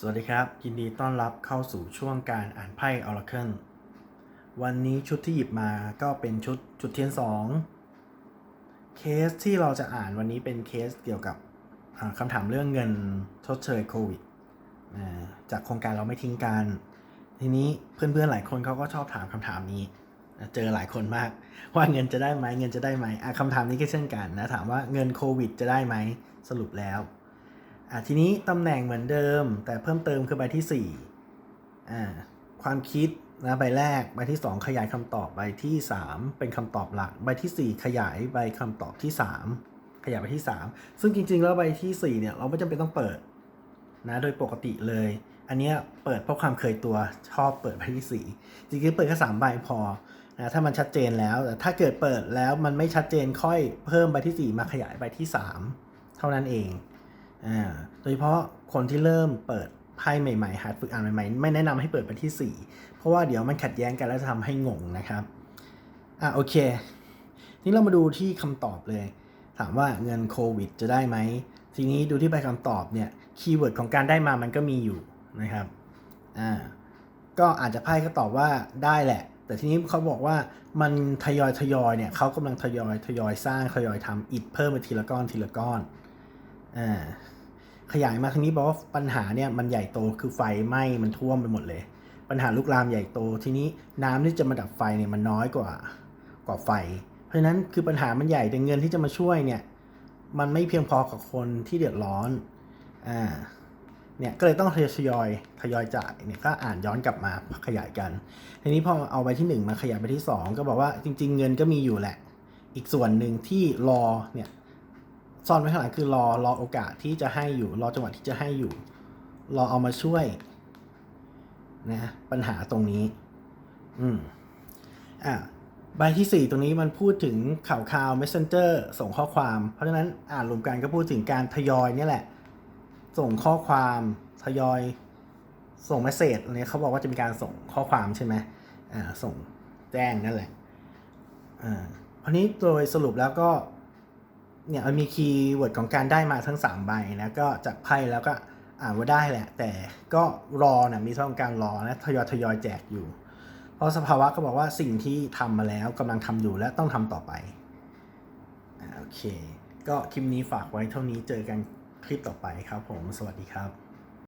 สวัสดีครับ ยินดีต้อนรับเข้าสู่ช่วงการอ่านไพ่ Oracle วันนี้ชุดที่หยิบมาก็เป็นชุดจุดเทียนสองเคสที่เราจะอ่านวันนี้เป็นเคสเกี่ยวกับคำถามเรื่องเงินชดเชยโควิดจากโครงการเราไม่ทิ้งกัน ทีนี้เพื่อนๆหลายคนเขาก็ชอบถามคำถามนี้ เจอหลายคนมาก ว่าเงินจะได้ไหมเงินจะได้ไหมคำถามนี้ก็เช่นกันนะถามว่าเงินโควิดจะได้ไหมสรุปแล้ว อะทีนี้ตำแหน่งเหมือนเดิม แต่เพิ่มเติมคือใบที่4อ่าความคิดนะใบแรกใบที่ 2 ขยายคำตอบใบที่ 3 เป็นคำตอบหลัก ใบทีสี่4 ขยายใบคำตอบที่ 3 ขยายใบที่ 3 ซึ่งจริง ๆ แล้วใบที่4เนี่ยเราไม่จำเป็นต้องเปิดนะโดยปกติเลย อันเนี้ยเปิดเพราะความเคยตัวชอบเปิดใบที่4จริงๆเปิดแค่3ใบพอนะถ้ามันชัดเจนแล้วแต่ถ้าเกิดเปิดแล้วมันไม่ชัดเจนค่อยเพิ่มใบที่ 4 มาขยายใบที่ 3 เท่านั้นเอง อ่าโดยเฉพาะคนที่เริ่มเปิดไพ่ใหม่ๆหัดฝึกอ่านใหม่ๆ ไม่แนะนำให้เปิดไปที่ 4 เพราะว่าเดี๋ยวมันขัดแย้งกันแล้วจะทำให้งงนะครับอะโอเค นี่เรามาดูที่คำตอบเลย ถามว่าเงินโควิดจะได้ไหมทีนี้ดูที่ใบคำตอบเนี่ยคีย์เวิร์ดของการได้มามันก็มีอยู่นะครับอ่าก็อาจจะไพ่ก็ตอบว่าได้แหละ แต่ทีนี้เขาบอกว่ามันทยอยทยอยเนี่ยเขากำลังทยอยทยอยสร้างทยอยทำอิฐเพิ่มไปทีละก้อนทีละก้อน อ่าขยายมาทางนี้บอกว่าปัญหาเนี่ยมันใหญ่โตคือไฟไหม้มันท่วมไปหมดเลย ปัญหาลุกลามใหญ่โตทีนี้น้ำที่จะมาดับไฟเนี่ยมันน้อยกว่ากว่าไฟ เพราะฉะนั้นคือปัญหามันใหญ่แต่เงินที่จะมาช่วยเนี่ยมันไม่เพียงพอกับคนที่เดือดร้อนอ่าเนี่ยก็เลยต้องทยอยทยอยจ่ายเนี่ยก็อ่านย้อนกลับมาขยายกัน ทีนี้พอเอาไปที่ 1 มาขยายไปที่ 2 ก็บอกว่าจริง ๆ เงินก็มีอยู่แหละ อีกส่วนหนึ่งที่รอเนี่ย ซ่อนไว้ข้างหลังคือรอรอโอกาสที่จะให้อยู่ รอจังหวะที่จะให้อยู่ รอเอามาช่วยนะปัญหาตรงนี้ อืมอะใบที่ 4 ตรงนี้มันพูดถึงข่าวข่าว messenger ส่งข้อความ เพราะฉะนั้นอ่านรวมกันก็พูดถึงการทยอยนี่แหละ ส่งข้อความทยอย ส่งเมสเซจอันนี้เขาบอกว่าจะมีการส่งข้อความใช่ไหมอ่าส่งแจ้งนั่นแหละอ่าอันนี้โดยสรุปแล้วก็ เนี่ยมันมีคีย์เวิร์ดของการได้มาทั้ง 3 ใบนะก็จากไพ่แล้วก็อ่านว่าได้แหละ แต่ก็รอนะมีช่องการรอนะทยอยทยอยแจกอยู่ เพราะสภาวะก็บอกว่าสิ่งที่ทำมาแล้วกำลังทำอยู่และต้องทำต่อไปอโอเค ก็คลิปนี้ฝากไว้เท่านี้เจอกันคลิปต่อไปครับผม สวัสดีครับ